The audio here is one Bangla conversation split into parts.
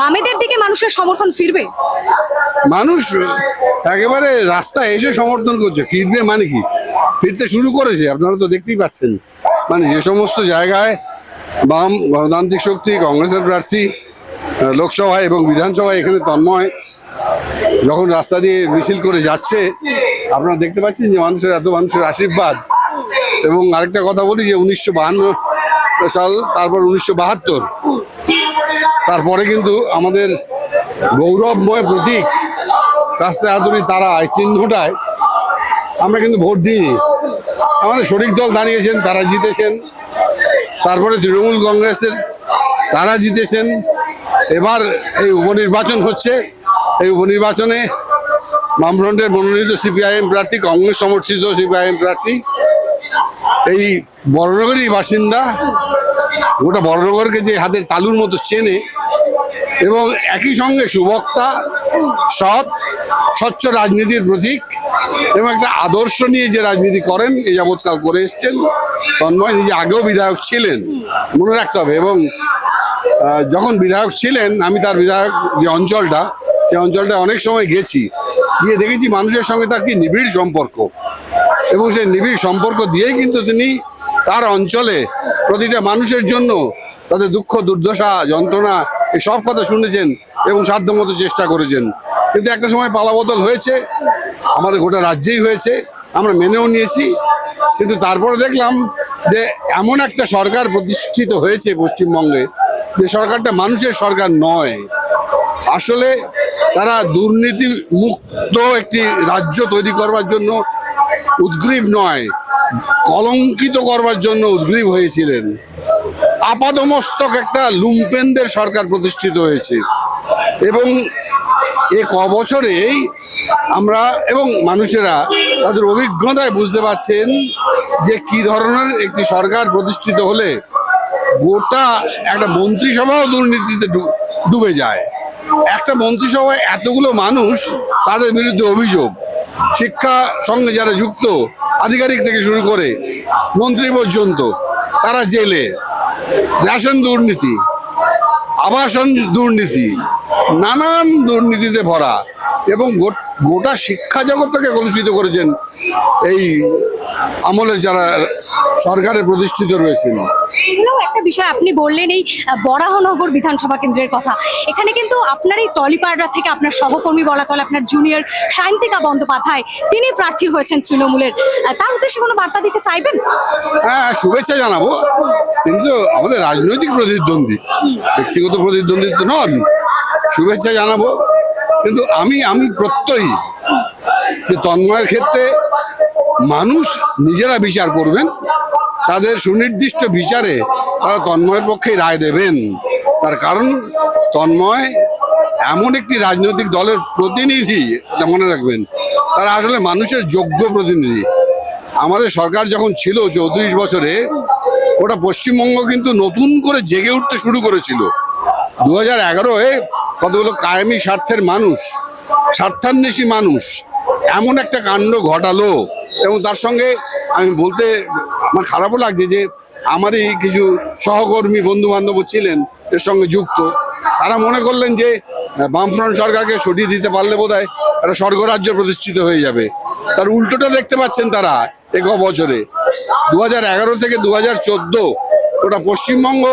বামেদের দিকে মানুষের সমর্থন ফিরবে? মানুষ একেবারে রাস্তায় এসে সমর্থন করছে। ফিরবে মানে কি? ফিরতে শুরু করেছে, আপনারা তো দেখতেই পাচ্ছেন। মানে যে সমস্ত জায়গায় বাম গণতান্ত্রিক শক্তি, কংগ্রেসের প্রার্থী, লোকসভায় এবং বিধানসভায় এখানে তন্ময়, যখন রাস্তা দিয়ে মিছিল করে যাচ্ছে, আপনারা দেখতে পাচ্ছেন যে মানুষের এত মানুষের আশীর্বাদ। এবং আরেকটা কথা বলি যে উনিশশো সাল, তারপর উনিশশো বাহাত্তর তারপরে কিন্তু আমাদের গৌরবময় প্রতীক কাস্তে হাতুড়ি তারা এই চিহ্নটায় আমরা কিন্তু ভোট দিইনি। আমাদের শরিক দল দাঁড়িয়েছেন তারা জিতেছেন। তারপরে তৃণমূল কংগ্রেসের তারা জিতেছেন। এবার এই উপনির্বাচন হচ্ছে। এই উপনির্বাচনে বামফ্রন্টের মনোনীত সিপিআইএম প্রার্থী, কংগ্রেস সমর্থিত সিপিআইএম প্রার্থী, এই বড়নগরই বাসিন্দা গোটা বড়নগরকে যে হাতের তালুর মতো চেনে এবং একই সঙ্গে সুবক্তা, সৎ, স্বচ্ছ রাজনীতির প্রতীক এবং একটা আদর্শ নিয়ে যে রাজনীতি করেন এই যাবৎকাল করে এসছেন, তন্ময়, নিজে আগেও বিধায়ক ছিলেন, মনে রাখতে হবে এবং যখন বিধায়ক ছিলেন, আমি তার বিধায়ক যে অঞ্চলটা সেই অঞ্চলটা অনেক সময় গেছি, গিয়ে দেখেছি মানুষের সঙ্গে তার কি নিবিড় সম্পর্ক এবং সেই নিবিড় সম্পর্ক দিয়েই কিন্তু তিনি তার অঞ্চলে প্রতিটা মানুষের জন্য তাদের দুঃখ, দুর্দশা, যন্ত্রণা, এই সব কথা শুনেছেন এবং সাধ্যমতো চেষ্টা করেছেন। কিন্তু একটা সময় পালাবদল হয়েছে, আমাদের গোটা রাজ্যেই হয়েছে, আমরা মেনেও নিয়েছি। কিন্তু তারপরে দেখলাম যে এমন একটা সরকার প্রতিষ্ঠিত হয়েছে পশ্চিমবঙ্গে, যে সরকারটা মানুষের সরকার নয়। আসলে তারা দুর্নীতি মুক্ত একটি রাজ্য তৈরি করবার জন্য উদ্গ্রীব নয়। কলঙ্কিত করবার জন্য উদ্গ্রীব হয়েছিলেন। আপাদমস্তক একটা লুম্পেনদের সরকার প্রতিষ্ঠিত হয়েছে। এবং এ ক বছরেই আমরা এবং মানুষেরা তাদের অভিজ্ঞতায় বুঝতে পারছেন যে কি ধরনের একটি সরকার প্রতিষ্ঠিত হলে গোটা একটা মন্ত্রিসভাও দুর্নীতিতে ডুবে যায়। একটা মন্ত্রিসভায় এতগুলো মানুষ তাদের বিরুদ্ধে অভিযোগ, শিক্ষা সঙ্গে যারা যুক্ত আধিকারিক থেকে শুরু করে মন্ত্রী পর্যন্ত, তারা জেলে। রেশন দুর্নীতি, আবাসন দুর্নীতি, নানান দুর্নীতিতে ভরা এবং গোটা শিক্ষা জগৎটাকে কলুষিত করেছেন এই আমলের যারা সরকারে প্রতিষ্ঠিত রয়েছেন। এগুলোও একটা বিষয় আপনি বললেন এই বরাহনগর বিধানসভা কেন্দ্রের কথা। এখানে কিন্তু আপনার এই টলিপাড়া থেকে আপনার সহকর্মী বলা চলে আপনার জুনিয়র সায়ন্তিকা বন্দ্যোপাধ্যায় তিনি প্রার্থী হয়েছেন তৃণমূলের। তার উদ্দেশ্যে কোনো বার্তা দিতে চাইবেন? হ্যাঁ শুভেচ্ছা জানাব। কিন্তু আমাদের রাজনৈতিক প্রতিদ্বন্দ্বী। ব্যক্তিগত প্রতিদ্বন্দ্বী তো নন। শুভেচ্ছা জানাব। কিন্তু আমি আমি প্রত্যয়ী যে তন্ময়ের ক্ষেত্রে মানুষ নিজেরা বিচার করবেন, তাদের সুনির্দিষ্ট বিচারে তারা তন্ময়ের পক্ষে রায় দেবেন। তার কারণ, তন্ময় এমন একটি রাজনৈতিক দলের প্রতিনিধি মনে রাখবেন। তারা আসলে মানুষের যোগ্য প্রতিনিধি। আমাদের সরকার যখন ছিল চৌত্রিশ বছরে, ওটা পশ্চিমবঙ্গ কিন্তু নতুন করে জেগে উঠতে শুরু করেছিল। দু হাজার এগারোয় কতগুলো কায়েমি স্বার্থের মানুষ, স্বার্থান্বেষী মানুষ, এমন একটা কাণ্ড ঘটালো। এবং তার সঙ্গে আমি বলতে আমার খারাপও লাগছে যে আমারই কিছু সহকর্মী বন্ধু বান্ধব ছিলেন, এর সঙ্গে যুক্ত। তারা মনে করলেন যে বামফ্রন্ট সরকারকে সরিয়ে দিতে পারলে বোধ হয় একটা স্বর্গরাজ্য প্রতিষ্ঠিত হয়ে যাবে। তার উল্টোটা দেখতে পাচ্ছেন তারা এক বছরে। দু থেকে দু হাজার চোদ্দ ওটা পশ্চিমবঙ্গ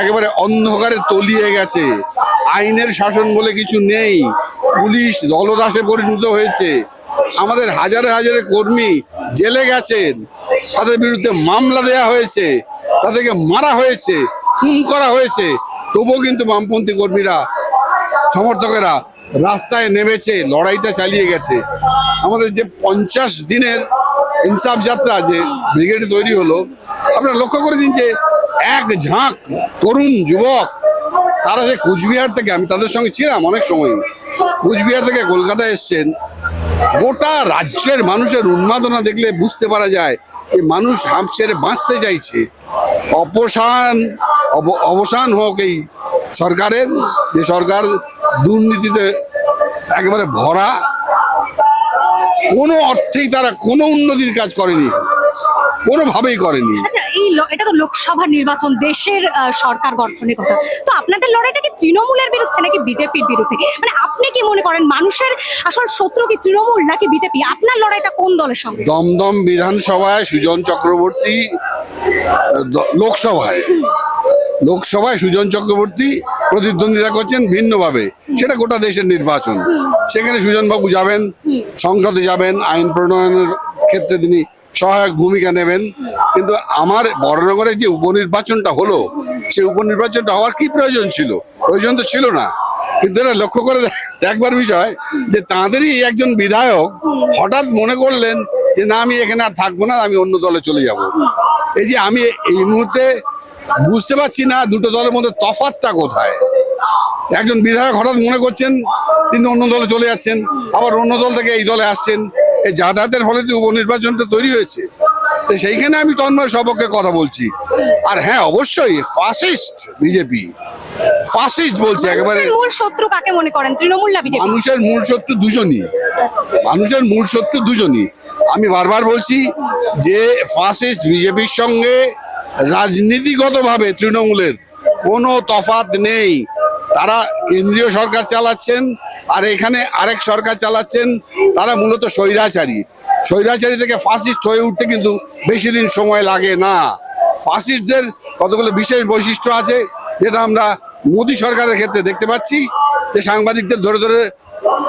একেবারে অন্ধকারে তলিয়ে গেছে। আইনের শাসন বলে কিছু নেই। পুলিশ দলদাসে পরিণত হয়েছে। আমাদের হাজারে হাজারে কর্মী জেলে গেছেন। তাদের বিরুদ্ধে মামলা দেয়া হয়েছে। তাদেরকে মারা হয়েছে, খুন করা হয়েছে। তবুও কিন্তু বামপন্থী কর্মীরা, সমর্থকেরা রাস্তায় নেমেছে, লড়াইটা চালিয়ে গেছে। আমাদের যে পঞ্চাশ দিনের ইনসাফ যাত্রা যে ব্রিগেড তৈরি হলো, আপনারা লক্ষ্য করেছেন যে এক ঝাঁক তরুণ যুবক, তারা যে কুচবিহার থেকে, আমি তাদের সঙ্গে ছিলাম অনেক সময়, কুচবিহার থেকে কলকাতা এসছেন। গোটা রাজ্যের মানুষের উন্মাদনা দেখলে বুঝতে পারা যায় যে মানুষ হাঁপ ছেড়ে বাঁচতে চাইছে। অপসান, অব- অবসান হোক এই সরকারের, যে সরকার দুর্নীতিতে একেবারে ভরা, কোনো অর্থেই তারা কোনো উন্নতির কাজ করেনি। কোনোভাবেই করেনি। আচ্ছা এই এটা তো লোকসভা নির্বাচন দেশের সরকার গঠনের কথা। তো আপনাদের লড়াইটা কি তৃণমূলের বিরুদ্ধে নাকি বিজেপির বিরুদ্ধে? মানে আপনি কি মনে করেন মানুষের আসল শত্রু কি তৃণমূল নাকি বিজেপি? আপনার লড়াইটা কোন দলের সঙ্গে? দমদম বিধানসভায় সুজন চক্রবর্তী লোকসভায়। লোকসভায় সুজন চক্রবর্তী প্রতিদ্বন্দ্বিতা করছেন ভিন্নভাবে। সেটা গোটা দেশের নির্বাচন। সেখানে সুজন বাবু যাবেন সংসদে যাবেন আইন প্রণয়নের ক্ষেত্রে তিনি সহায়ক ভূমিকা নেবেন। কিন্তু আমার বড়নগরের যে উপনির্বাচনটা হলো, সেই উপনির্বাচনটা হওয়ার কি প্রয়োজন ছিল? প্রয়োজন তো ছিল না। কিন্তু এটা লক্ষ্য করে দেখবার বিষয় যে তাঁদেরই একজন বিধায়ক হঠাৎ মনে করলেন যে, না, আমি এখানে আর থাকব না, আমি অন্য দলে চলে যাব। এই যে আমি এই মুহূর্তে বুঝতে পারছি না দুটো দলের মধ্যে তফাৎটা কোথায়। একজন বিধায়ক হঠাৎ মনে করছেন তিনি অন্য দলে চলে যাচ্ছেন, আবার অন্য দল থেকে এই দলে আসছেন। এই যাতায়াতের ফলে তো উপনির্বাচনটা তৈরি হয়েছে তো সেইখানে আমি তন্ময় সপক্ষে কথা বলছি। আর হ্যাঁ অবশ্যই ফাসিস্ট বিজেপি ফাসিস্ট বলছি একেবারে। মানুষের মূল শত্রু কাকে মনে করেন? তৃণমূল না বিজেপি মানুষের মূল শত্রু দুজনই। মানুষের মূল শত্রু দুজনই। আমি বারবার বলছি যে ফাসিস্ট বিজেপির সঙ্গে রাজনীতিগতভাবে তৃণমূলের কোনো তফাত নেই। তারা কেন্দ্রীয় সরকার চালাচ্ছেন আর এখানে আরেক সরকার চালাচ্ছেন, তারা মূলত স্বৈরাচারী। স্বৈরাচারী থেকে ফাসিস্ট হয়ে উঠতে কিন্তু বেশি দিন সময় লাগে না। ফাসিস্টদের কতগুলো বিশেষ বৈশিষ্ট্য আছে, যেটা আমরা মোদী সরকারের ক্ষেত্রে দেখতে পাচ্ছি। যে সাংবাদিকদের ধরে ধরে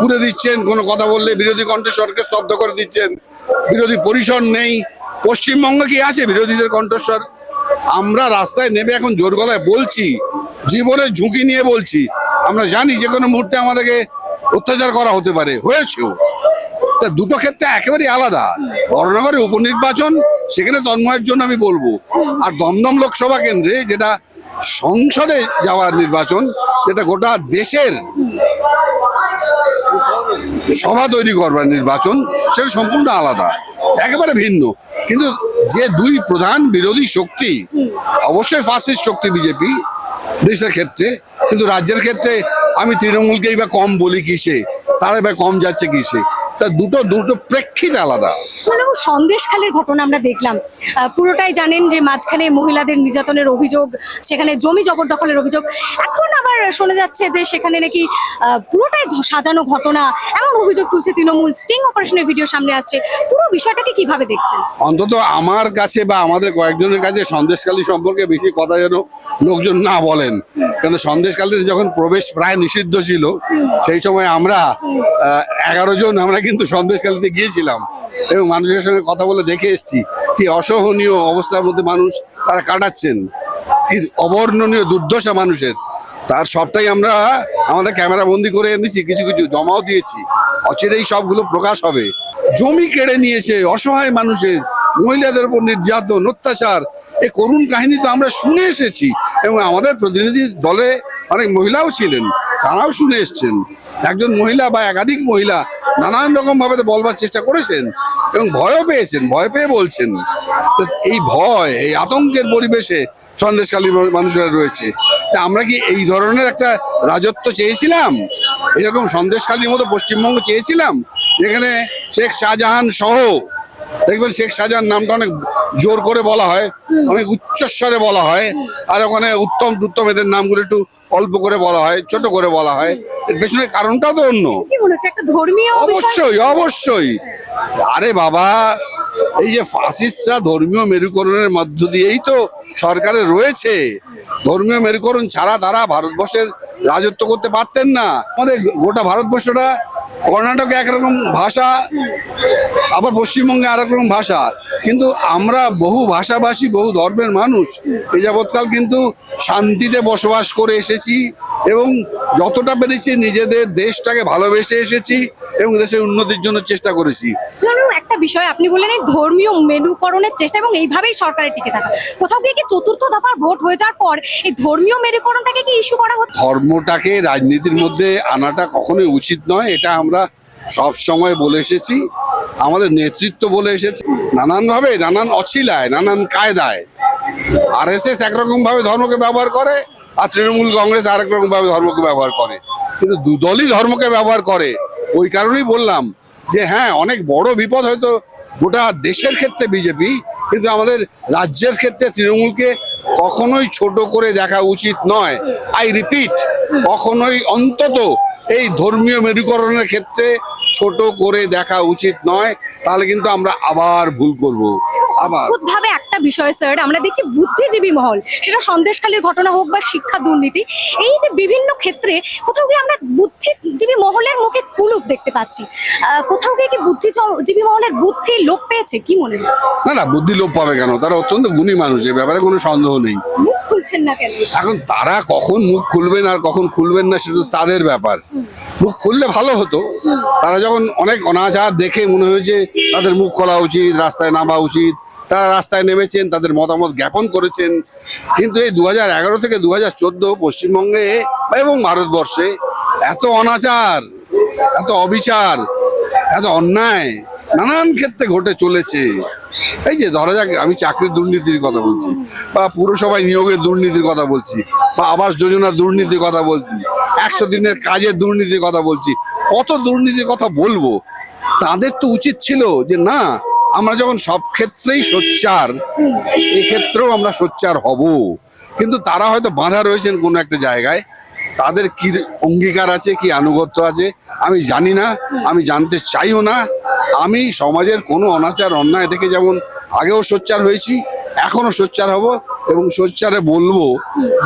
পুরে দিচ্ছেন, কোনো কথা বললে বিরোধী কণ্ঠস্বরকে স্তব্ধ করে দিচ্ছেন। বিরোধী পরিসর নেই। পশ্চিমবঙ্গে কি আছে বিরোধীদের কণ্ঠস্বর? আমরা রাস্তায় নেমে এখন জোর গলায় বলছি জীবনের ঝুঁকি নিয়ে বলছি, আমরা জানি যে কোনো মুহূর্তে আমাদেরকে অত্যাচার করা হতে পারে, হয়েছেও। তা দুটো ক্ষেত্রে একেবারেই আলাদা। বড়নগরের উপনির্বাচন, সেখানে তন্ময়ের জন্য আমি বলব। আর দমদম লোকসভা কেন্দ্রে যেটা সংসদে যাওয়ার নির্বাচন, যেটা গোটা দেশের সভা তৈরি করবার নির্বাচন, সেটা সম্পূর্ণ আলাদা, একেবারে ভিন্ন। কিন্তু যে দুই প্রধান বিরোধী শক্তি, অবশ্যই ফাসিস্ট শক্তি বিজেপি দেশের ক্ষেত্রে, কিন্তু রাজ্যের ক্ষেত্রে আমি তৃণমূলকেই বা কম বলি কিসে? তারা বা কম যাচ্ছে কিসে? তা দুটো দুটো প্রেক্ষিত আলাদা। মানে সন্দেশখালের ঘটনা আমরা দেখলাম। পুরোটাই জানেন যে মাঝখানে মহিলাদের নির্যাতনের অভিযোগ সেখানে জমি জবরদখলের অভিযোগ। এখন আবার শোনা যাচ্ছে যে সেখানে নাকি পুরোটাই সাজানো ঘটনা। এমন অভিযোগ তুলছে তৃণমূল। স্টিং অপারেশনের ভিডিও সামনে আসছে। পুরো বিষয়টাকে কীভাবে দেখছেন? অন্তত আমার কাছে বা আমাদের কয়েকজনের কাছে সন্দেশকালী সম্পর্কে বেশি কথা যেন লোকজন না বলেন। কিন্তু সন্দেশকালীতে যখন প্রবেশ প্রায় নিষিদ্ধ ছিল সেই সময় আমরা এগারো জন আমরা কিন্তু সন্দেশকালীতে গিয়েছিলাম এবং মানুষের সঙ্গে কথা বলে দেখে এসেছি কি অসহনীয় অবস্থার মধ্যে মানুষ তারা কাটাচ্ছেন, কি অবর্ণনীয় দুর্দশা মানুষের। তার সবটাই আমরা আমাদের ক্যামেরা বন্দি করে এনেছি, কিছু কিছু জমাও দিয়েছি। অচিরেই সবগুলো প্রকাশ হবে। জমি কেড়ে নিয়েছে অসহায় মানুষের, মহিলাদের উপর নির্যাতন, অত্যাচার। এই করুণ কাহিনী তো আমরা শুনে এসেছি এবং আমাদের প্রতিনিধি দলে অনেক মহিলাও ছিলেন, তারাও শুনে এসছেন। একজন মহিলা বা একাধিক মহিলা নানান রকম ভাবে বলবার চেষ্টা করেছেন এবং ভয়ও পেয়েছেন, ভয় পেয়ে বলছেন। এই ভয়, এই আতঙ্কের পরিবেশে সন্দেশকালী মানুষেরা রয়েছে। তা আমরা কি এই ধরনের একটা রাজত্ব চেয়েছিলাম? এরকম সন্দেশকালীর মতো পশ্চিমবঙ্গ চেয়েছিলাম? যেখানে শেখ শাহজাহান সহ দেখবেন শেখ শাহজাহান নামটা অনেক জোর করে বলা হয় অনেক উচ্চস্বরে বলা হয় আর ওখানে উত্তম টুত্তম এদের নামগুলো একটু অল্প করে বলা হয় ছোট করে বলা হয়। এর পেছনে কারণটাও তো অন্য। অবশ্যই অবশ্যই। আরে বাবা এই যে ফাসিস্টরা ধর্মীয় মেরুকরণের মধ্য দিয়েই তো সরকারে রয়েছে। ধর্মীয় মেরুকরণ ছাড়া তারা ভারতবর্ষের রাজত্ব করতে পারতেন না। আমাদের গোটা ভারতবর্ষটা কর্ণাটকে একরকম ভাষা, আবার পশ্চিমবঙ্গে আর রকম ভাষা। কিন্তু আমরা বহু ভাষাভাষী, বহু ধর্মের মানুষ। এ যাবৎকাল কিন্তু শান্তিতে বসবাস করে এসেছি এবং যতটা পেরেছি নিজেদের দেশটাকে ভালোবেসে এসেছি এবং দেশের উন্নতির জন্য চেষ্টা করেছি। একটা বিষয় আপনি বললেন এই ধর্মীয় মেরুকরণের চেষ্টা এবং এইভাবেই সরকারের টিকে থাকা। কোথাও গিয়ে কি চতুর্থ দফার ভোট হয়ে যাওয়ার পর এই ধর্মীয় মেরুকরণটাকে কি ইস্যু করা হচ্ছে? ধর্মটাকে রাজনীতির মধ্যে আনাটা কখনোই উচিত নয় এটা আমরা সব সময় বলে এসেছি। আমাদের নেতৃত্ব বলে এসেছে। নানানভাবে নানান অছিলায় নানান কায়দায়। আর এস এস একরকম ভাবে ধর্মকে ব্যবহার করে আর তৃণমূল কংগ্রেস আরেক রকম ভাবে ধর্মকে ব্যবহার করে। কিন্তু দুদলই ধর্মকে ব্যবহার করে। ওই কারণেই বললাম যে হ্যাঁ অনেক বড় বিপদ হয়তো গোটা দেশের ক্ষেত্রে বিজেপি, কিন্তু আমাদের রাজ্যের ক্ষেত্রে তৃণমূলকে কখনোই ছোট করে দেখা উচিত নয়। আই রিপিট কখনোই অন্তত এই ধর্মীয় মেরুকরণের ক্ষেত্রে ছোট করে দেখা উচিত নয় তাহলে কিন্তু আমরা আবার ভুল করব। আবার। ভাবে একটা বিষয় স্যার আমরা দেখছি বুদ্ধিজীবী মহল সেটা সন্দেশকালের ঘটনা হোক বা শিক্ষা দুর্নীতি এই যে বিভিন্ন ক্ষেত্রে কোথাও গিয়ে আমরা বুদ্ধিজীবী মহলের মুখে কুলুপ দেখতে পাচ্ছি। কোথাও গিয়ে কি বুদ্ধিজীবী মহলের বুদ্ধি লোপ পেয়েছে কি মনে হয়? না না বুদ্ধি লোপ পাবে কেন? তারা অত্যন্ত গুণী মানুষ এ ব্যাপারে কোনো সন্দেহ নেই। খুলছেন না কেন? এখন তারা কখন মুখ খুলবেন আর কখন খুলবেন না সেটা তাদের ব্যাপার। মুখ খুললে ভালো হতো। তারা যখন অনেক অনাচার দেখে মনে হয়েছে তাদের মুখ খোলা উচিত রাস্তায় নামা উচিত তারা রাস্তায় নেমেছেন তাদের মতামত জ্ঞাপন করেছেন। কিন্তু এই দু এগারো থেকে দু হাজার চোদ্দ পশ্চিমবঙ্গে এবং ভারতবর্ষে এত অনাচার এত অবিচার এত অন্যায় নানান ক্ষেত্রে ঘটে চলেছে। এই যে ধরা যাক, আমি চাকরির দুর্নীতির কথা বলছি, বা পুরসভায় নিয়োগের দুর্নীতির কথা বলছি, বা আবাস যোজনার দুর্নীতির কথা বলছি, একশো দিনের কাজের দুর্নীতির কথা বলছি, কত দুর্নীতির কথা বলব? তাদের তো উচিত ছিল যে না, আমরা যখন সব ক্ষেত্রেই সোচ্চার, এক্ষেত্রেও আমরা সোচ্চার হব। কিন্তু তারা হয়তো বাঁধা রয়েছেন কোনো একটা জায়গায়। তাদের কি অঙ্গীকার আছে, কি আনুগত্য আছে, আমি জানি না, আমি জানতে চাইও না। আমি সমাজের কোনো অনাচার, অন্যায় থেকে যেমন আগেও সোচ্চার হয়েছি, এখনও সোচ্চার হব এবং সোচ্চারে বলব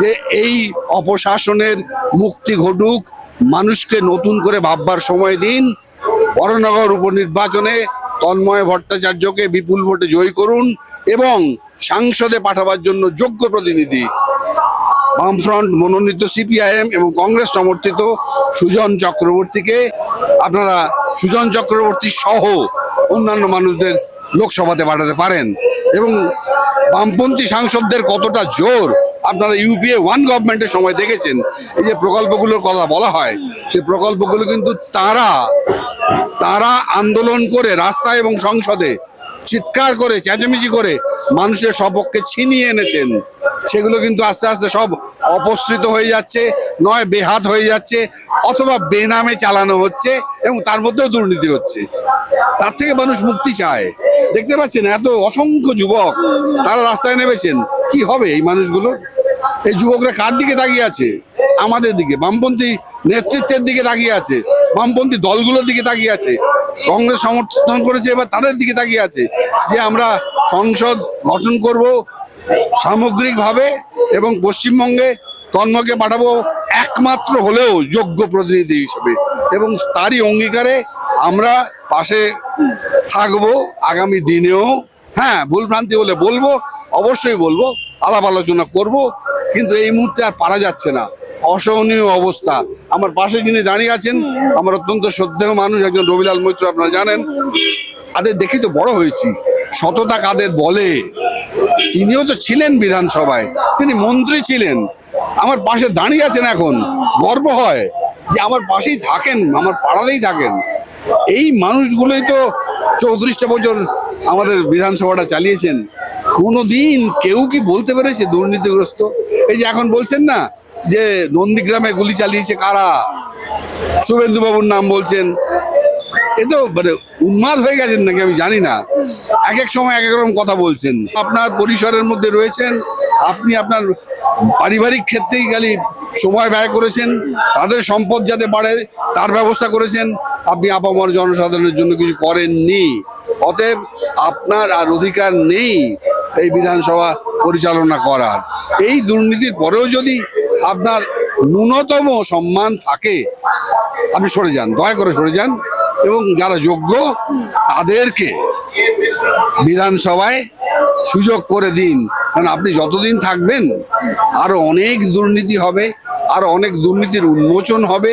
যে এই অপশাসনের মুক্তি ঘটুক, মানুষকে নতুন করে ভাববার সময় দিন, বড়নগর উপনির্বাচনে তন্ময় ভট্টাচার্যকে বিপুল ভোটে জয়ী করুন এবং সাংসদে পাঠাবার জন্য যোগ্য প্রতিনিধি বামফ্রন্ট মনোনীত সিপিআইএম এবং কংগ্রেস সমর্থিত সুজন চক্রবর্তীকে আপনারা সুজন চক্রবর্তী সহ অন্যান্য মানুষদের লোকসভাতে পাঠাতে পারেন। এবং বামপন্থী সাংসদদের কতটা জোর, আপনারা ইউপিএ ওয়ান গভর্নমেন্টের সময় দেখেছেন, এই যে প্রকল্পগুলোর কথা বলা হয় সেই প্রকল্পগুলো কিন্তু তারা তারা আন্দোলন করে রাস্তায় এবং সংসদে চিৎকার করে, চেঁচামেচি করে মানুষের সপক্ষে ছিনিয়ে এনেছেন। সেগুলো কিন্তু আস্তে আস্তে সব অপসৃত হয়ে যাচ্ছে, নয় বেহাত হয়ে যাচ্ছে, অথবা বেনামে চালানো হচ্ছে এবং তার মধ্যেও দুর্নীতি হচ্ছে। তার থেকে মানুষ মুক্তি চায়। দেখতে পাচ্ছেন এত অসংখ্য যুবক, তারা রাস্তায় নেমেছেন। কি হবে এই মানুষগুলোর এই যুবকরা কার দিকে তাকিয়ে আছে? আমাদের দিকে। বামপন্থী নেতৃত্বের দিকে তাকিয়ে আছে। বামপন্থী দলগুলোর দিকে তাকিয়ে আছে। কংগ্রেস সমর্থন করেছে, এবার তাদের দিকে তাকিয়ে আছে যে আমরা সংসদ গঠন করব সামগ্রিকভাবে এবং পশ্চিমবঙ্গে তন্ময়কে পাঠাবো একমাত্র হলেও যোগ্য প্রতিনিধি হিসেবে। এবং তারই অঙ্গীকারে আমরা পাশে থাকব আগামী দিনেও। হ্যাঁ ভুলভ্রান্তি হলে বলব, অবশ্যই বলব, আলাপ আলোচনা করব, কিন্তু এই মুহূর্তে আর পারা যাচ্ছে না। অসহনীয় অবস্থা। আমার পাশে যিনি দাঁড়িয়ে আছেন, আমার অত্যন্ত শ্রদ্ধেয় মানুষ একজন রবিলাল মৈত্র, আপনারা জানেন। তাদের দেখে তো বড় হয়েছি। সততা কাদের বলে? তিনিও তো ছিলেন বিধানসভায়। তিনি মন্ত্রী ছিলেন। আমার পাশে দাঁড়িয়ে আছেন এখন। গর্ব হয় যে আমার পাশেই থাকেন, আমার পাড়াতেই থাকেন। এই মানুষগুলোই তো চৌত্রিশটা বছর আমাদের বিধানসভাটা চালিয়েছেন। কোনো দিন কেউ কি বলতে পেরেছে দুর্নীতিগ্রস্ত? এই যে এখন বলছেন না যে নন্দীগ্রামে গুলি চালিয়েছে কারা? শুভেন্দুবাবুর নাম বলছেন। এ তো মানে উন্মাদ হয়ে গেছেন নাকি আমি জানি না। এক এক সময় এক এক রকম কথা বলছেন। আপনার পরিসরের মধ্যে রয়েছেন, আপনি আপনার পারিবারিক ক্ষেত্রেই খালি সময় ব্যয় করেছেন, তাদের সম্পদ যাতে বাড়ে তার ব্যবস্থা করেছেন, আপনি আপামর জনসাধারণের জন্য কিছু করেননি। অতএব আপনার আর অধিকার নেই এই বিধানসভা পরিচালনা করার। এই দুর্নীতির পরেও যদি আপনার ন্যূনতম সম্মান থাকে, আপনি সরে যান, দয়া করে সরে যান। এবং যারা যোগ্য, তাদেরকে বিধানসভায় সুযোগ করে দিন। কারণ আপনি যতদিন থাকবেন, আরও অনেক দুর্নীতি হবে আরও অনেক দুর্নীতির উন্মোচন হবে।